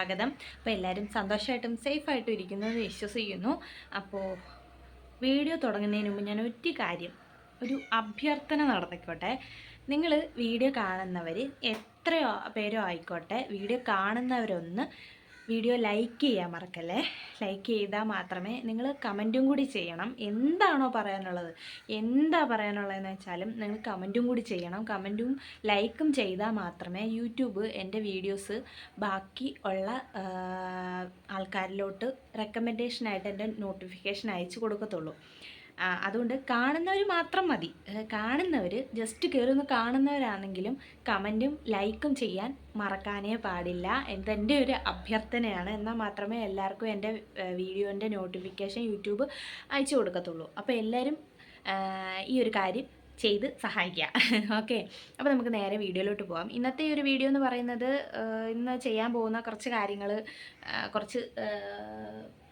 സ്വാഗതം. അപ്പോൾ എല്ലാവരും സന്തോഷമായിട്ടും സേഫായിട്ടും ഇരിക്കുന്നു എന്ന് വിശ്വസിക്കുന്നു. അപ്പോൾ വീഡിയോ തുടങ്ങുന്നതിന് മുമ്പ് ഞാൻ ഒറ്റ കാര്യം ഒരു അഭ്യർത്ഥന നടന്നിക്കോട്ടെ നിങ്ങൾ വീഡിയോ കാണുന്നവർ എത്രയോ പേരോ ആയിക്കോട്ടെ വീഡിയോ കാണുന്നവരൊന്ന് വീഡിയോ ലൈക്ക് ചെയ്യാൻ മറക്കല്ലേ? ലൈക്ക് ചെയ്താൽ മാത്രമേ നിങ്ങൾ കമന്റും കൂടി ചെയ്യണം. എന്താണോ പറയാനുള്ളത്? എന്താ പറയാനുള്ളതെന്ന് വെച്ചാലും നിങ്ങൾ കമന്റും കൂടി ചെയ്യണം. കമന്റും ലൈക്കും ചെയ്താൽ മാത്രമേ യൂട്യൂബ് എന്റെ വീഡിയോസ് ബാക്കി ഉള്ള ആൾക്കാരിലോട്ട് റെക്കമെൻഡേഷനായിട്ട് എന്റെ നോട്ടിഫിക്കേഷൻ അയച്ചു കൊടുക്കത്തുള്ളൂ. അതുകൊണ്ട് കാണുന്നവർ മാത്രം മതി. കാണുന്നവർ ജസ്റ്റ് കയറി ഒന്ന് കാണുന്നവരാണെങ്കിലും കമന്റും ലൈക്കും ചെയ്യാൻ മറക്കാനേ പാടില്ല. ഇതെന്റെ ഒരു അഭ്യർത്ഥനയാണ്. എന്നാൽ മാത്രമേ എല്ലാവർക്കും എന്റെ വീഡിയോന്റെ നോട്ടിഫിക്കേഷൻ യൂട്യൂബ് അയച്ചു കൊടുക്കത്തുള്ളൂ. അപ്പോൾ എല്ലാവരും ഈ ഒരു കാര്യം ചെയ്ത് സഹായിക്കുക. ഓക്കെ അപ്പോൾ നമുക്ക് നേരെ വീഡിയോയിലോട്ട് പോകാം ഇന്നത്തെ ഒരു വീഡിയോ എന്ന് പറയുന്നത് ഇന്ന് ചെയ്യാൻ പോകുന്ന കുറച്ച് കാര്യങ്ങൾ കുറച്ച്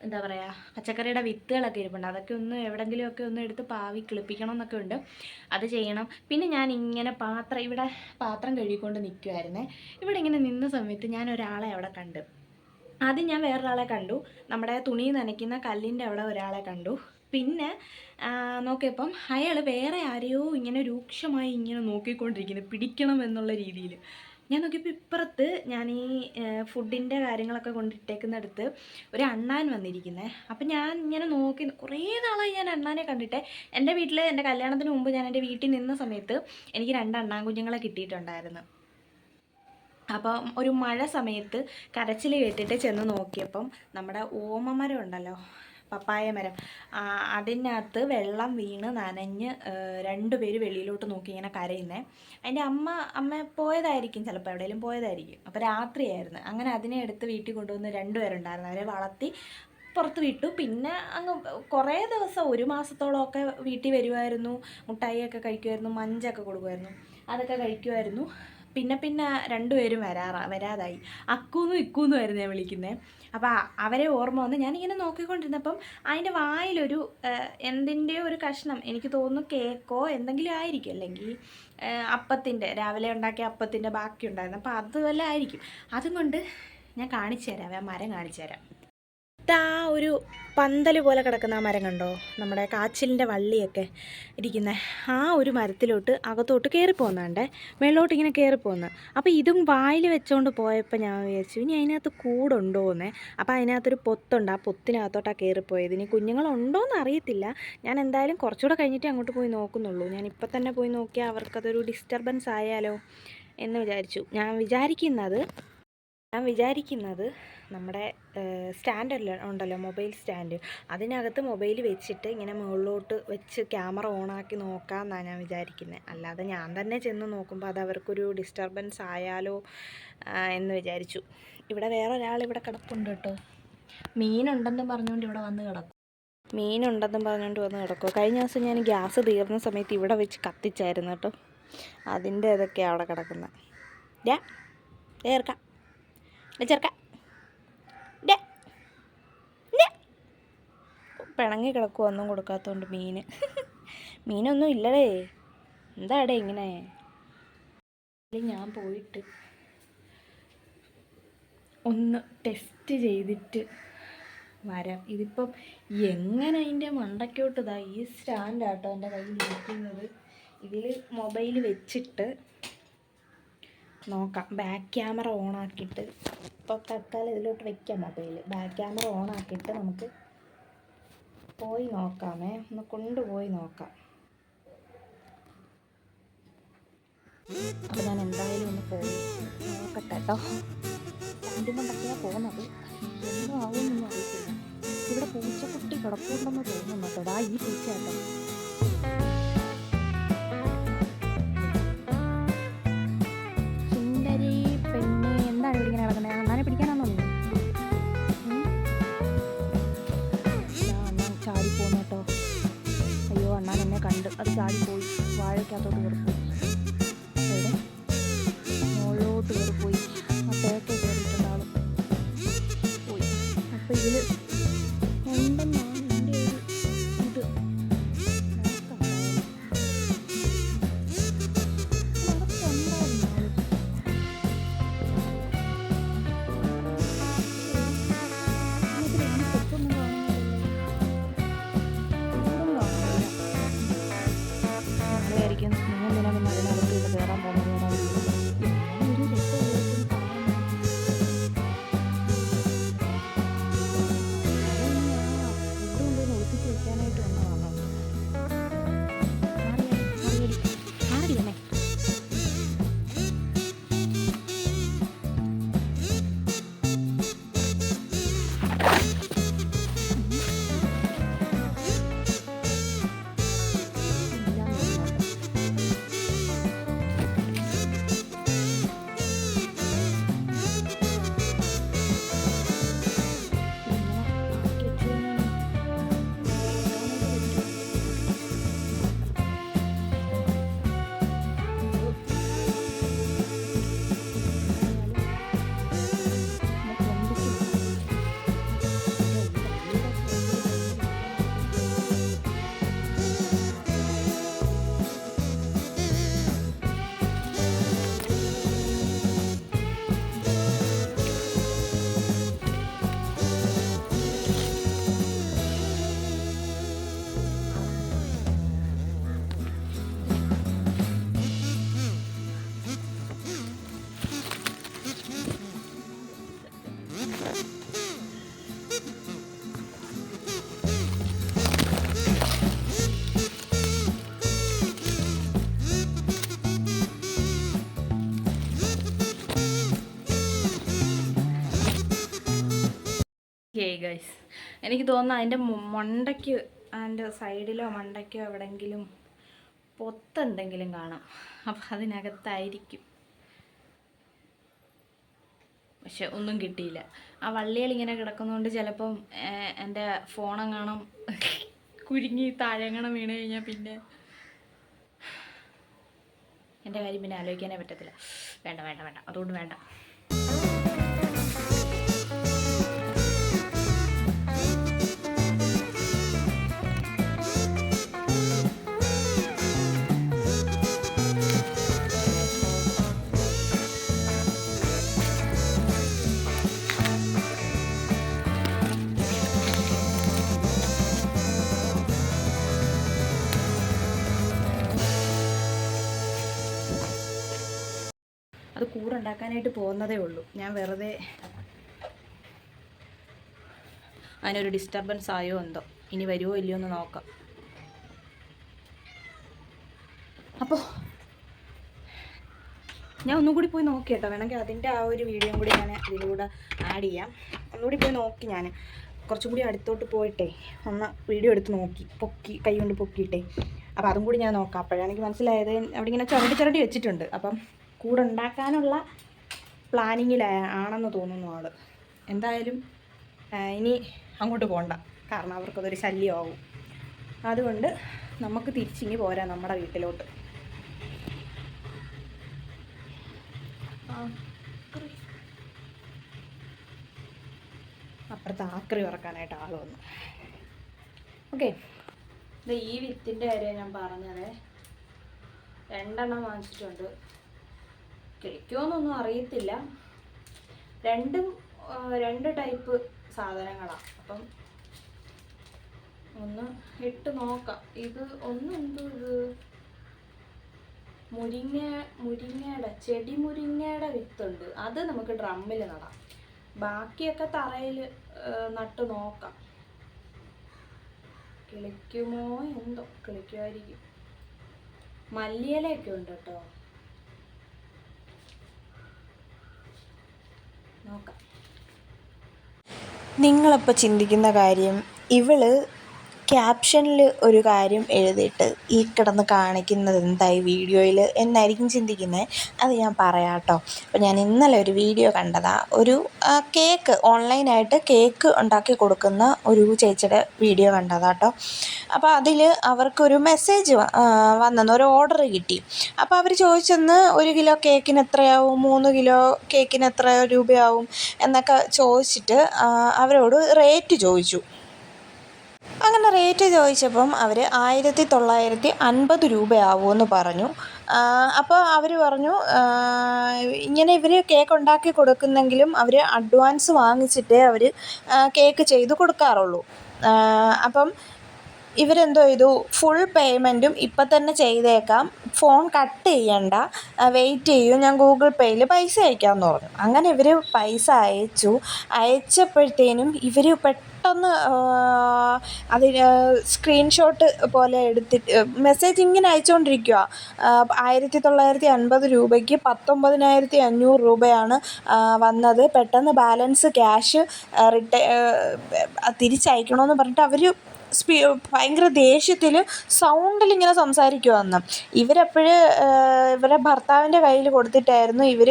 എന്താ പറയുക പച്ചക്കറിയുടെ വിത്തുകളൊക്കെ ഇരിപ്പുണ്ട്. അതൊക്കെ ഒന്ന് എവിടെങ്കിലുമൊക്കെ ഒന്ന് എടുത്ത് പാവി കിളിപ്പിക്കണം എന്നൊക്കെ ഉണ്ട്. അത് ചെയ്യണം. പിന്നെ ഞാൻ ഇങ്ങനെ പാത്രം ഇവിടെ പാത്രം കഴുകിക്കൊണ്ട് നിൽക്കുമായിരുന്നേ ഇവിടെ ഇങ്ങനെ നിന്ന സമയത്ത് ഞാൻ ഒരാളെ അവിടെ കണ്ട്. ആദ്യം ഞാൻ വേറൊരാളെ കണ്ടു. നമ്മുടെ തുണി നനയ്ക്കുന്ന കല്ലിന്റെ അവിടെ ഒരാളെ കണ്ടു. പിന്നെ നോക്കിയപ്പം അയാൾ വേറെ ആരെയോ ഇങ്ങനെ രൂക്ഷമായി ഇങ്ങനെ നോക്കിക്കൊണ്ടിരിക്കുന്നത് പിടിക്കണം എന്നുള്ള രീതിയിൽ ഞാൻ നോക്കിയപ്പോൾ ഇപ്പുറത്ത് ഞാൻ ഈ ഫുഡിന്റെ കാര്യങ്ങളൊക്കെ കൊണ്ടിട്ടേക്കുന്നിടത്ത് ഒരു അണ്ണാൻ വന്നിരിക്കുന്നത് അപ്പം ഞാൻ ഇങ്ങനെ നോക്കി കുറേ നാളായി ഞാൻ അണ്ണാനെ കണ്ടിട്ട്. എന്റെ വീട്ടിൽ എന്റെ കല്യാണത്തിന് മുമ്പ് ഞാൻ എന്റെ വീട്ടിൽ നിന്ന സമയത്ത് എനിക്ക് രണ്ട് അണ്ണാൻ കുഞ്ഞുങ്ങളെ കിട്ടിയിട്ടുണ്ടായിരുന്നു. അപ്പം ഒരു മഴ സമയത്ത് കരച്ചിൽ കേട്ടിട്ട് ചെന്ന് നോക്കിയപ്പം നമ്മുടെ ഓമമരം ഉണ്ടല്ലോ പപ്പായ മരം. അതിനകത്ത് വെള്ളം വീണ് നനഞ്ഞ് രണ്ടുപേര് വെളിയിലോട്ട് നോക്കി ഇങ്ങനെ കരയുന്നേ. അതിന്റെ അമ്മ അമ്മ പോയതായിരിക്കും ചിലപ്പോൾ എവിടെയെങ്കിലും പോയതായിരിക്കും. അപ്പോൾ രാത്രിയായിരുന്നു. അങ്ങനെ അതിനെ എടുത്ത് വീട്ടിൽ കൊണ്ടുവന്ന് രണ്ടുപേരുണ്ടായിരുന്നു അവരെ വളർത്തി പുറത്ത് വിട്ടു. പിന്നെ അങ്ങ് കുറേ ദിവസം ഒരു മാസത്തോളമൊക്കെ വീട്ടിൽ വരുമായിരുന്നു മുട്ടായിയൊക്കെ കഴിക്കുമായിരുന്നു മഞ്ചൊക്കെ കൊടുക്കുമായിരുന്നു അതൊക്കെ കഴിക്കുമായിരുന്നു പിന്നെ പിന്നെ രണ്ടുപേരും വരാറ വരാതായി. അക്കൂന്നും ഇക്കൂന്നും ആയിരുന്നു ഞാൻ വിളിക്കുന്നത് അപ്പോൾ അവരെ ഓർമ്മ വന്ന് ഞാനിങ്ങനെ നോക്കിക്കൊണ്ടിരുന്നപ്പം അതിന്റെ വായിലൊരു എന്തിന്റെയോ ഒരു കഷ്ണം എനിക്ക് തോന്നുന്നു കേക്കോ എന്തെങ്കിലും ആയിരിക്കും. അല്ലെങ്കിൽ അപ്പത്തിന്റെ രാവിലെ ഉണ്ടാക്കിയ അപ്പത്തിന്റെ ബാക്കി ഉണ്ടായിരുന്നു. അപ്പോൾ അതുമല്ല ആയിരിക്കും. അതും കൊണ്ട് ഞാൻ കാണിച്ചു തരാം മരം കാണിച്ചു തരാം ഇതാ ഒരു പന്തൽ പോലെ കിടക്കുന്ന ആ മരം കണ്ടോ? നമ്മുടെ കാച്ചിലിന്റെ വള്ളിയൊക്കെ ഇരിക്കുന്ന. ആ ഒരു മരത്തിലോട്ട് അകത്തോട്ട് കയറിപ്പോകുന്നുണ്ടേ മേളോട്ട് ഇങ്ങനെ കയറിപ്പോകുന്ന അപ്പോൾ ഇതും വായിൽ വെച്ചുകൊണ്ട് പോയപ്പോൾ ഞാൻ വിചാരിച്ചു ഇനി അതിനകത്ത് കൂടുണ്ടോ എന്നേ അപ്പോൾ അതിനകത്തൊരു പൊത്തുണ്ട്. ആ പൊത്തിനകത്തോട്ടാണ് കയറിപ്പോയത് ഇനി കുഞ്ഞുങ്ങളുണ്ടോ എന്ന് അറിയത്തില്ല. ഞാൻ എന്തായാലും കുറച്ചുകൂടെ കഴിഞ്ഞിട്ട് അങ്ങോട്ട് പോയി നോക്കുന്നുള്ളൂ. ഞാൻ ഇപ്പം തന്നെ പോയി നോക്കിയാൽ അവർക്കതൊരു ഡിസ്റ്റർബൻസ് ആയാലോ എന്ന് വിചാരിച്ചു. ഞാൻ വിചാരിക്കുന്നത് ഞാൻ വിചാരിക്കുന്നത് നമ്മുടെ സ്റ്റാൻഡ് ഉണ്ടല്ലോ മൊബൈൽ സ്റ്റാൻഡ്. അതിനകത്ത് മൊബൈൽ വെച്ചിട്ട് ഇങ്ങനെ മുകളിലോട്ട് വെച്ച് ക്യാമറ ഓണാക്കി നോക്കാമെന്നാണ് ഞാൻ വിചാരിക്കുന്നത് അല്ലാതെ ഞാൻ തന്നെ ചെന്ന് നോക്കുമ്പോൾ അത് അവർക്കൊരു ഡിസ്റ്റർബൻസ് ആയാലോ എന്ന് വിചാരിച്ചു. ഇവിടെ വേറെ ഒരാൾ ഇവിടെ കിടപ്പുണ്ട് കേട്ടോ. മീനുണ്ടെന്ന് പറഞ്ഞുകൊണ്ട് ഇവിടെ വന്ന് കിടക്കും. മീനുണ്ടെന്നും പറഞ്ഞുകൊണ്ട് വന്ന് കിടക്കുക കഴിഞ്ഞ ദിവസം ഞാൻ ഗ്യാസ് തീർന്ന സമയത്ത് ഇവിടെ വെച്ച് കത്തിച്ചായിരുന്നു കേട്ടോ. അതിന്റെ ഇതൊക്കെയാണ് അവിടെ കിടക്കുന്നത് ചേർക്കാം. ചേർക്കാം. പിണങ്ങി കിടക്കുക ഒന്നും കൊടുക്കാത്തതുകൊണ്ട് മീൻ മീനൊന്നും ഇല്ലടേ. എന്താടേ ഇങ്ങനെ? ഞാൻ പോയിട്ട് ഒന്ന് ടെസ്റ്റ് ചെയ്തിട്ട് വരാം. ഇതിപ്പം എങ്ങനെ അതിന്റെ മണ്ടയ്ക്കോട്ട് ഇതാ ഈ സ്റ്റാൻഡാട്ടോ എന്റെ കയ്യിൽ ഇരിക്കുന്നത്. ഇതിൽ മൊബൈൽ വെച്ചിട്ട് നോക്കാം. ബാക്ക് ക്യാമറ ഓണാക്കിയിട്ട് ഇപ്പോൾ തൽക്കാലം ഇതിലോട്ട് വെക്കാം മൊബൈൽ. ബാക്ക് ക്യാമറ ഓണാക്കിയിട്ട് നമുക്ക് പോയി നോക്കാമേ. ഒന്ന് കൊണ്ടുപോയി നോക്കാം. അപ്പോൾ ഞാൻ എന്തായാലും ഒന്ന് പോയി നോക്കട്ടെ കേട്ടോ. രണ്ടും കൊണ്ടൊക്കെയാണ് പോകുന്നത് ഇവിടെ പൂച്ചക്കുട്ടി കിടപ്പുണ്ടെന്ന് തോന്നുന്നു കേട്ടോ. ദാ ഈ സുന്ദരി на ഗൈസ് എനിക്ക് തോന്നുന്നു അതിന്റെ മണ്ടയ്ക്ക് അതിന്റെ സൈഡിലോ മണ്ടയ്ക്കോ എവിടെയെങ്കിലും പൊത്തെന്തെങ്കിലും കാണാം. അപ്പം അതിനകത്തായിരിക്കും. പക്ഷെ ഒന്നും കിട്ടിയില്ല. ആ വള്ളികൾ ഇങ്ങനെ കിടക്കുന്നതുകൊണ്ട് ചിലപ്പം എന്റെ ഫോണെങ്ങാണം കുരുങ്ങി താഴെങ്ങണം വീണ് കഴിഞ്ഞാൽ പിന്നെ എന്റെ കാര്യം പിന്നെ ആലോചിക്കാനേ പറ്റത്തില്ല. വേണ്ട വേണ്ട വേണ്ട. അതുകൊണ്ട് വേണ്ട. അത് കൂടുണ്ടാക്കാനായിട്ട് പോകുന്നതേ ഉള്ളൂ. ഞാൻ വെറുതെ അതിനൊരു ഡിസ്റ്റർബൻസ് ആയോ എന്തോ. ഇനി വരുമോ ഇല്ലയോ എന്ന് നോക്കാം. അപ്പോൾ ഞാൻ ഒന്നും കൂടി പോയി നോക്കി കേട്ടോ. വേണമെങ്കിൽ അതിന്റെ ആ ഒരു വീഡിയോ കൂടി ഞാൻ ഇതിലൂടെ ആഡ് ചെയ്യാം. ഒന്നുകൂടി പോയി നോക്കി ഞാൻ. കുറച്ചും കൂടി അടുത്തോട്ട് പോയിട്ടേ ഒന്ന് വീഡിയോ എടുത്ത് നോക്കി. പൊക്കി കൈ കൊണ്ട് പൊക്കിയിട്ടേ. അപ്പോൾ അതും കൂടി ഞാൻ നോക്കാം. അപ്പോഴാണെങ്കിൽ മനസ്സിലായത്. അവിടെ ഇങ്ങനെ ചുരണ്ടി ചുരണ്ടി വെച്ചിട്ടുണ്ട്. അപ്പം കൂടെ ഉണ്ടാക്കാനുള്ള പ്ലാനിങ്ങിലാണെന്ന് തോന്നുന്നു ആൾ. എന്തായാലും ഇനി അങ്ങോട്ട് പോകണ്ട കാരണം അവർക്കതൊരു ശല്യമാവും. അതുകൊണ്ട് നമുക്ക് തിരിച്ചിങ്ങി പോരാ നമ്മുടെ വീട്ടിലോട്ട്. അപ്പുറത്ത് ആക്രി ഉറക്കാനായിട്ട് ആൾ വന്നു. ഓക്കെ. ഈ വിത്തിന്റെ കാര്യം ഞാൻ പറഞ്ഞത്. രണ്ടെണ്ണം വാങ്ങിച്ചിട്ടുണ്ട്. കിളിക്കുമോന്നൊന്നും അറിയത്തില്ല. രണ്ടും രണ്ട് ടൈപ്പ് സാധനങ്ങളാണ് അപ്പം ഒന്ന് ഇട്ട് നോക്കാം. ഇത് ഒന്ന് എന്തോ ഇത്? മുരിങ്ങ മുരിങ്ങയുടെ ചെടി മുരിങ്ങയുടെ വിത്തുണ്ട്. അത് നമുക്ക് ഡ്രമ്മിൽ നടാം. ബാക്കിയൊക്കെ തറയിൽ നട്ട് നോക്കാം. കിളിക്കുമോ എന്തോ? കിളിക്കുമായിരിക്കും. മല്ലിയിലയൊക്കെ ഉണ്ട് കേട്ടോ നോക്കാം. നിങ്ങളപ്പോൾ ചിന്തിക്കുന്ന കാര്യം ഇവൾ ക്യാപ്ഷനിൽ ഒരു കാര്യം എഴുതിയിട്ട് ഈ കിടന്ന് കാണിക്കുന്നത് എന്തായി വീഡിയോയിൽ എന്നായിരിക്കും ചിന്തിക്കുന്നത് അത് ഞാൻ പറയാം കേട്ടോ അപ്പോൾ ഞാൻ ഇന്നലെ ഒരു വീഡിയോ കണ്ടതാ. ഒരു കേക്ക് ഓൺലൈനായിട്ട് കേക്ക് ഉണ്ടാക്കി കൊടുക്കുന്ന ഒരു ചേച്ചിയുടെ വീഡിയോ കണ്ടതാ കേട്ടോ അപ്പോൾ അതിൽ അവർക്കൊരു മെസ്സേജ് വന്നെന്ന് ഒരു ഓർഡർ കിട്ടി. അപ്പോൾ അവർ ചോദിച്ചെന്ന് ഒരു കിലോ കേക്കിന് എത്രയാവും? മൂന്ന് കിലോ കേക്കിന് എത്ര രൂപയാവും? എന്നൊക്കെ ചോദിച്ചിട്ട് അവരോട് റേറ്റ് ചോദിച്ചു. അങ്ങനെ റേറ്റ് ചോദിച്ചപ്പം അവർ ആയിരത്തി തൊള്ളായിരത്തി അൻപത് രൂപയാവുമെന്ന് പറഞ്ഞു അപ്പോൾ അവർ പറഞ്ഞു ഇങ്ങനെ ഇവർ കേക്ക് ഉണ്ടാക്കി കൊടുക്കുന്നെങ്കിലും അവർ അഡ്വാൻസ് വാങ്ങിച്ചിട്ടേ അവർ കേക്ക് ചെയ്ത് കൊടുക്കാറുള്ളൂ. അപ്പം ഇവരെന്തോ ചെയ്തു ഫുൾ പേയ്മെന്റും ഇപ്പം തന്നെ ചെയ്തേക്കാം. ഫോൺ കട്ട് ചെയ്യണ്ട വെയിറ്റ് ചെയ്യും ഞാൻ ഗൂഗിൾ പേയിൽ പൈസ അയക്കാമെന്ന് പറഞ്ഞു. അങ്ങനെ ഇവർ പൈസ അയച്ചു. അയച്ചപ്പോഴത്തേനും ഇവർ പെട്ടെന്ന് അതിന് സ്ക്രീൻഷോട്ട് പോലെ എടുത്തിട്ട് മെസ്സേജ് ഇങ്ങനെ അയച്ചുകൊണ്ടിരിക്കുക ആയിരത്തി തൊള്ളായിരത്തി അൻപത് രൂപയ്ക്ക് പത്തൊമ്പതിനായിരത്തി അഞ്ഞൂറ് രൂപയാണ് വന്നത്. പെട്ടെന്ന് ബാലൻസ് ക്യാഷ് റിട്ടേ തിരിച്ചയക്കണമെന്ന് പറഞ്ഞിട്ട് അവർ സ്പീ ഭയങ്കര ദേഷ്യത്തിൽ സൗണ്ടിൽ ഇങ്ങനെ സംസാരിക്കുവാന്ന്. ഇവരപ്പോഴ് ഇവരെ ഭർത്താവിന്റെ കയ്യിൽ കൊടുത്തിട്ടായിരുന്നു ഇവർ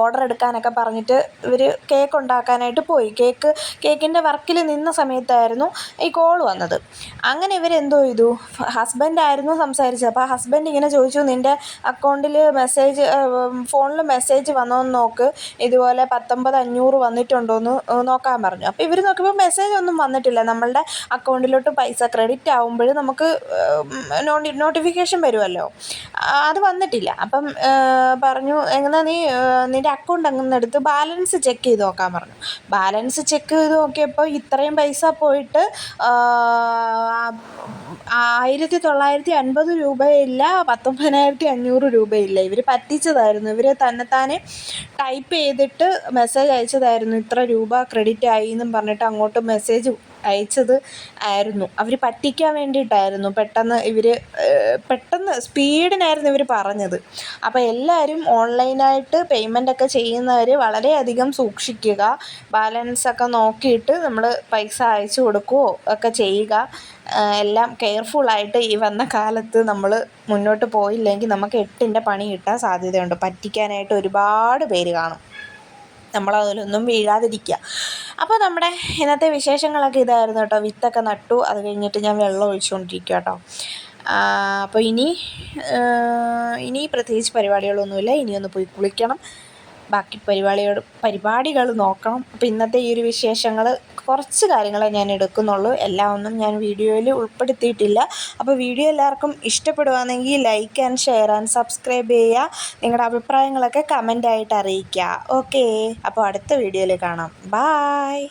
ഓർഡർ എടുക്കാനൊക്കെ പറഞ്ഞിട്ട് ഇവർ കേക്ക് ഉണ്ടാക്കാനായിട്ട് പോയി. കേക്ക് കേക്കിന്റെ വർക്കിൽ നിന്ന സമയത്തായിരുന്നു ഈ കോൾ വന്നത്. അങ്ങനെ ഇവരെന്തോ ചെയ്തു? ഹസ്ബൻഡായിരുന്നു സംസാരിച്ചത്. അപ്പോൾ ഹസ്ബൻഡ് ഇങ്ങനെ ചോദിച്ചു നിന്റെ അക്കൗണ്ടിൽ മെസ്സേജ് ഫോണിൽ മെസ്സേജ് വന്നോന്ന് നോക്ക്. ഇതുപോലെ പത്തൊമ്പത് അഞ്ഞൂറ് വന്നിട്ടുണ്ടോയെന്ന് നോക്കാൻ പറഞ്ഞു. അപ്പോൾ ഇവർ നോക്കിയപ്പോൾ മെസ്സേജ് ഒന്നും വന്നിട്ടില്ല. നമ്മളുടെ അക്കൗണ്ടിലോട്ട് പൈസ ക്രെഡിറ്റ് ആകുമ്പോൾ നമുക്ക് നോട്ടിഫിക്കേഷൻ വരുമല്ലോ അത് വന്നിട്ടില്ല. അപ്പം പറഞ്ഞു എങ്ങനെ നീ ആ, നിന്റെ അക്കൗണ്ട് അങ്ങനെ എടുത്ത് ബാലൻസ് ചെക്ക് ചെയ്ത് നോക്കാൻ പറഞ്ഞു. ബാലൻസ് ചെക്ക് ചെയ്ത് നോക്കിയപ്പോൾ ഇത്രയും പൈസ പോയിട്ട് ആയിരത്തി തൊള്ളായിരത്തി അൻപത് രൂപയില്ല പത്തൊമ്പതിനായിരത്തി അഞ്ഞൂറ് രൂപയില്ല. ഇവർ പറ്റിച്ചതായിരുന്നു. ഇവർ തന്നെത്താനെ ടൈപ്പ് ചെയ്തിട്ട് മെസ്സേജ് അയച്ചതായിരുന്നു. ഇത്ര രൂപ ക്രെഡിറ്റ് ആയി എന്നും പറഞ്ഞിട്ട് അങ്ങോട്ട് മെസ്സേജ് അയച്ചത് ആയിരുന്നു. അവർ പറ്റിക്കാൻ വേണ്ടിയിട്ടായിരുന്നു പെട്ടെന്ന് ഇവർ പെട്ടെന്ന് സ്പീഡിനായിരുന്നു ഇവർ പറഞ്ഞത്. അപ്പോൾ എല്ലാവരും ഓൺലൈനായിട്ട് പേയ്മെന്റൊക്കെ ചെയ്യുന്നവർ വളരെയധികം സൂക്ഷിക്കുക ബാലൻസൊക്കെ നോക്കിയിട്ട് നമ്മൾ പൈസ അയച്ചു കൊടുക്കുകയോ ഒക്കെ ചെയ്യുക. എല്ലാം കെയർഫുള്ളായിട്ട് ഈ വന്ന കാലത്ത് നമ്മൾ മുന്നോട്ട് പോയില്ലെങ്കിൽ നമുക്ക് എട്ടിന്റെ പണി കിട്ടാൻ സാധ്യതയുണ്ട്. പറ്റിക്കാനായിട്ട് ഒരുപാട് പേര് കാണും. നമ്മളതിലൊന്നും വീഴാതിരിക്കുക. അപ്പോൾ നമ്മുടെ ഇന്നത്തെ വിശേഷങ്ങളൊക്കെ ഇതായിരുന്നു കേട്ടോ. വിത്തൊക്കെ നട്ടു. അത് കഴിഞ്ഞിട്ട് ഞാൻ വെള്ളം ഒഴിച്ചുകൊണ്ടിരിക്കുക കേട്ടോ. അപ്പോൾ ഇനി ഇനി പ്രത്യേകിച്ച് പരിപാടികളൊന്നുമില്ല. ഇനിയൊന്ന് പോയി കുളിക്കണം. ബാക്കി പരിപാടികൾ പരിപാടികൾ നോക്കണം. അപ്പോൾ ഇന്നത്തെ ഈ ഒരു വിശേഷങ്ങൾ കുറച്ച് കാര്യങ്ങളെ ഞാൻ എടുക്കുന്നുള്ളൂ. എല്ലാം ഒന്നും ഞാൻ വീഡിയോയിൽ ഉൾപ്പെടുത്തിയിട്ടില്ല. അപ്പോൾ വീഡിയോ എല്ലാവർക്കും ഇഷ്ടപ്പെടുവാണെങ്കിൽ like and share and subscribe ചെയ്യുക. നിങ്ങളുടെ അഭിപ്രായങ്ങളൊക്കെ കമന്റായിട്ട് അറിയിക്കുക. ഓക്കേ അപ്പോൾ അടുത്ത വീഡിയോയിൽ കാണാം. ബായ്